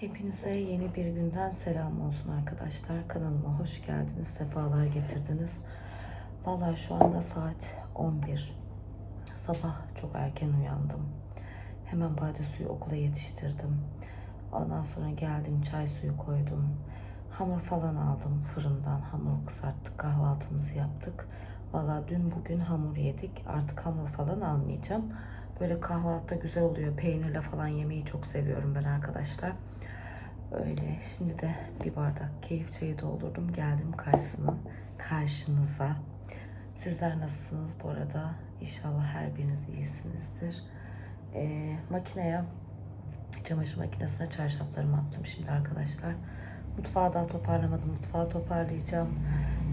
Hepinize yeni bir günden selam olsun arkadaşlar. Kanalıma hoş geldiniz, sefalar getirdiniz. Vallahi şu anda saat 11. Sabah çok erken uyandım. Hemen bade suyu okula yetiştirdim. Ondan sonra geldim çay suyu koydum. Hamur falan aldım fırından. Hamur kızarttık, kahvaltımızı yaptık. Vallahi dün bugün hamur yedik. Artık hamur falan almayacağım. Böyle kahvaltıda güzel oluyor. Peynirle falan yemeyi çok seviyorum ben arkadaşlar. Öyle. Şimdi de bir bardak keyif çayı doldurdum. Geldim karşısına, karşınıza. Sizler nasılsınız bu arada? İnşallah her biriniz iyisinizdir. Ee, makineye, çamaşır makinesine çarşaflarımı attım şimdi arkadaşlar. Mutfağı daha toparlamadım. Mutfağı toparlayacağım.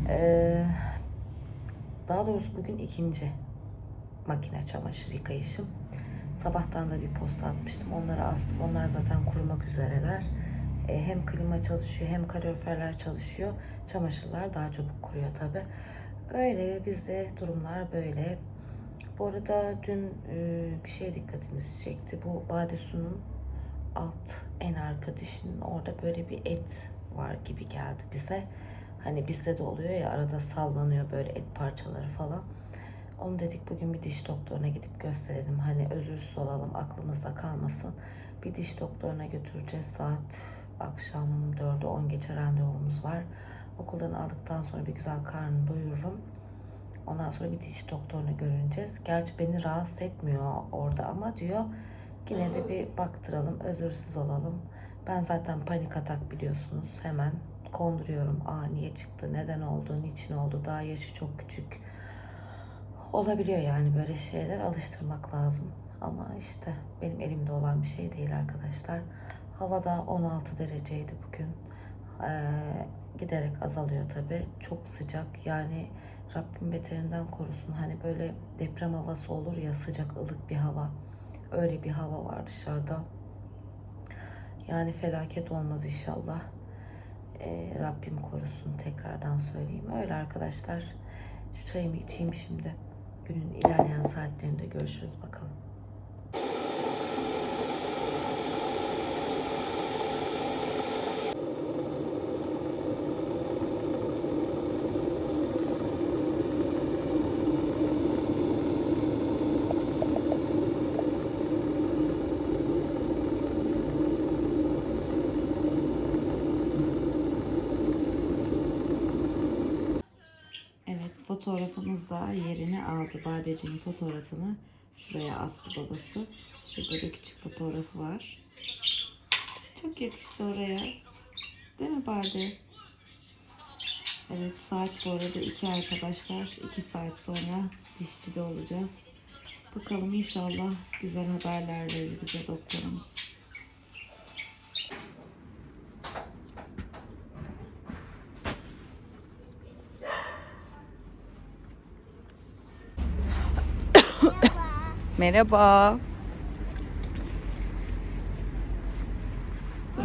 Ee, daha doğrusu bugün ikinci makine çamaşır yıkayışım. Sabahtan da bir posta atmıştım. Onları astım. Onlar zaten kurumak üzereler. E, hem klima çalışıyor hem kaloriferler çalışıyor. Çamaşırlar daha çabuk kuruyor tabi. Öyle bizde durumlar böyle. Bu arada dün e, bir şey dikkatimizi çekti. Bu Badesu'nun alt en arka dişinin orada böyle bir et var gibi geldi bize. Hani bizde de oluyor ya arada sallanıyor böyle et parçaları falan. Onu dedik bugün bir diş doktoruna gidip gösterelim. Hani özürsüz olalım aklımızda kalmasın. Bir diş doktoruna götüreceğiz. Saat akşam 4'e 10 geçe randevumuz var. Okuldan aldıktan sonra bir güzel karnını doyururum. Ondan sonra bir diş doktoruna görüneceğiz. Gerçi beni rahatsız etmiyor orada ama diyor yine de bir baktıralım, özürsüz olalım. Ben zaten panik atak biliyorsunuz. Hemen konduruyorum. Aa niye çıktı, neden oldu, niçin oldu, daha yaşı çok küçük olabiliyor yani böyle şeyler alıştırmak lazım. Ama işte benim elimde olan bir şey değil arkadaşlar. Havada 16 dereceydi bugün. Ee, giderek azalıyor tabi. Çok sıcak yani Rabbim beterinden korusun. Hani böyle deprem havası olur ya sıcak ılık bir hava. Öyle bir hava var dışarıda. Yani felaket olmaz inşallah. Ee, Rabbim korusun tekrardan söyleyeyim. Öyle arkadaşlar. Şu çayımı içeyim şimdi. Günün ilerleyen saatlerinde görüşürüz bakalım. Evet fotoğrafımız da yerini aldı. Badeciğin fotoğrafını şuraya astı babası. Şurada da küçük fotoğrafı var. Çok yakıştı oraya. Değil mi Bade? Evet saat bu arada iki arkadaşlar. iki saat sonra dişçide olacağız. Bakalım inşallah güzel haberler verir bize doktorumuz. Merhaba.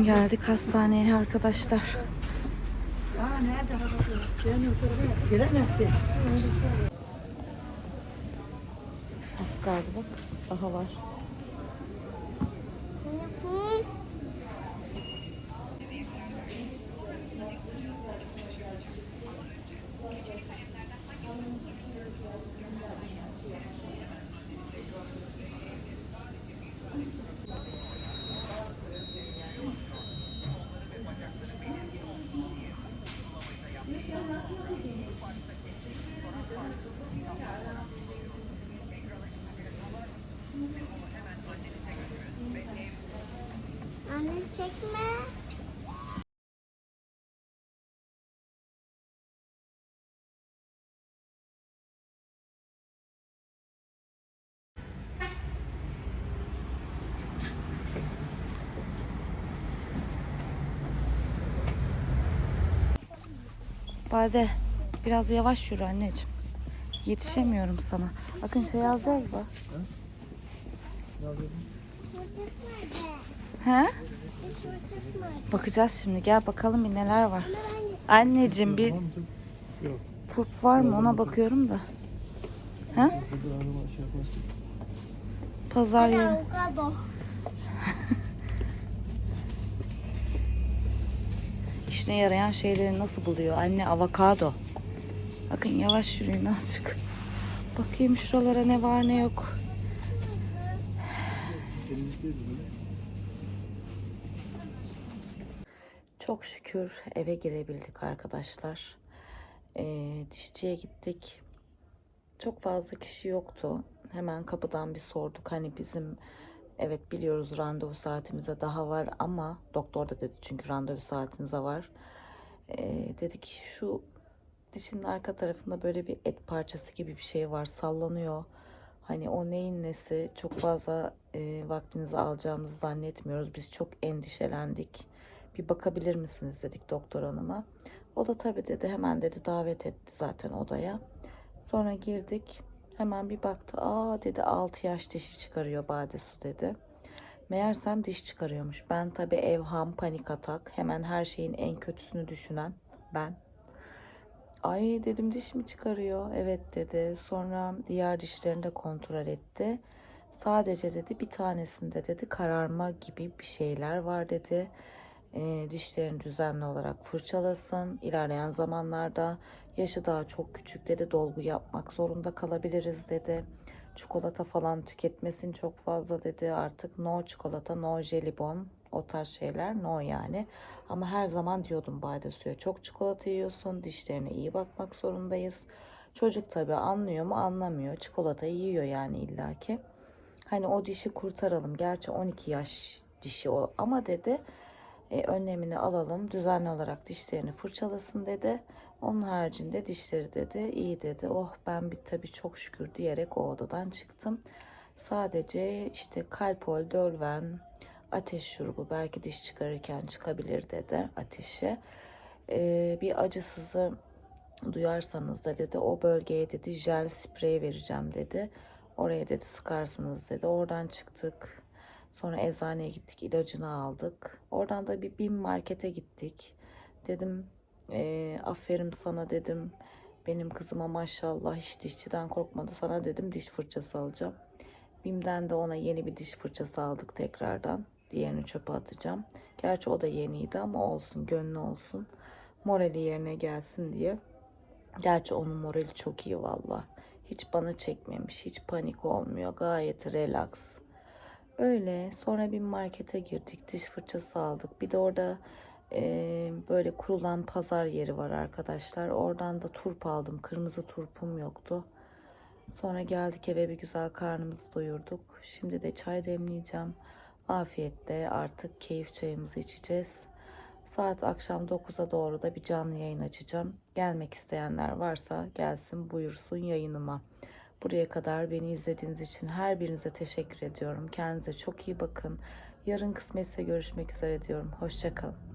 Geldik hastaneye arkadaşlar. Az kaldı bak. Daha var. Anne çekme. Bade biraz yavaş yürü anneciğim. Yetişemiyorum sana. Bakın şey alacağız mı? Fırçası nerede? He? Bakacağız şimdi. Gel bakalım bir neler var. Anneciğim bir turp var mı ona bakıyorum da. He? Pazar yeri. avokado. işine yarayan şeyleri nasıl buluyor? Anne avokado. Bakın yavaş yürüyün azıcık. Bakayım şuralara ne var ne yok. Çok şükür eve girebildik arkadaşlar. Ee, dişçiye gittik. Çok fazla kişi yoktu. Hemen kapıdan bir sorduk. Hani bizim evet biliyoruz randevu saatimize daha var ama doktor da dedi çünkü randevu saatinize var. Ee, dedi ki şu dişinin arka tarafında böyle bir et parçası gibi bir şey var sallanıyor. Hani o neyin nesi çok fazla e, vaktinizi alacağımızı zannetmiyoruz. Biz çok endişelendik. Bir bakabilir misiniz dedik doktor hanıma. O da tabii dedi hemen dedi davet etti zaten odaya. Sonra girdik. Hemen bir baktı. Aa dedi 6 yaş dişi çıkarıyor Badesu dedi. Meğersem diş çıkarıyormuş. Ben tabii evham, panik atak, hemen her şeyin en kötüsünü düşünen ben. Ay dedim diş mi çıkarıyor? Evet dedi. Sonra diğer dişlerini de kontrol etti. Sadece dedi bir tanesinde dedi kararma gibi bir şeyler var dedi. E, dişlerini düzenli olarak fırçalasın. İlerleyen zamanlarda yaşı daha çok küçük dedi. Dolgu yapmak zorunda kalabiliriz dedi. Çikolata falan tüketmesin çok fazla dedi. Artık no çikolata, no jelibon o tarz şeyler no yani. Ama her zaman diyordum Bayda Su'ya çok çikolata yiyorsun. Dişlerine iyi bakmak zorundayız. Çocuk tabii anlıyor mu anlamıyor. Çikolatayı yiyor yani illaki. Hani o dişi kurtaralım. Gerçi 12 yaş dişi o ama dedi e, önlemini alalım. Düzenli olarak dişlerini fırçalasın dedi. Onun haricinde dişleri dedi iyi dedi. Oh ben bir tabii çok şükür diyerek o odadan çıktım. Sadece işte kalpol, dölven, ateş şurubu belki diş çıkarırken çıkabilir dedi ateşi. Ee, bir acısızı duyarsanız da dedi o bölgeye dedi jel sprey vereceğim dedi. Oraya dedi sıkarsınız dedi. Oradan çıktık. Sonra eczaneye gittik ilacını aldık. Oradan da bir bin markete gittik. Dedim "Ee, aferin sana dedim. Benim kızıma maşallah hiç dişçiden korkmadı. Sana dedim diş fırçası alacağım. Bim'den de ona yeni bir diş fırçası aldık tekrardan. Diğerini çöpe atacağım. Gerçi o da yeniydi ama olsun gönlü olsun. Morali yerine gelsin diye. Gerçi onun morali çok iyi valla. Hiç bana çekmemiş. Hiç panik olmuyor. Gayet relax. Öyle. Sonra bir markete girdik. Diş fırçası aldık. Bir de orada e, böyle kurulan pazar yeri var arkadaşlar. Oradan da turp aldım. Kırmızı turpum yoktu. Sonra geldik eve bir güzel karnımızı doyurduk. Şimdi de çay demleyeceğim. Afiyetle artık keyif çayımızı içeceğiz. Saat akşam 9'a doğru da bir canlı yayın açacağım. Gelmek isteyenler varsa gelsin buyursun yayınıma. Buraya kadar beni izlediğiniz için her birinize teşekkür ediyorum. Kendinize çok iyi bakın. Yarın kısmetse görüşmek üzere diyorum. Hoşçakalın.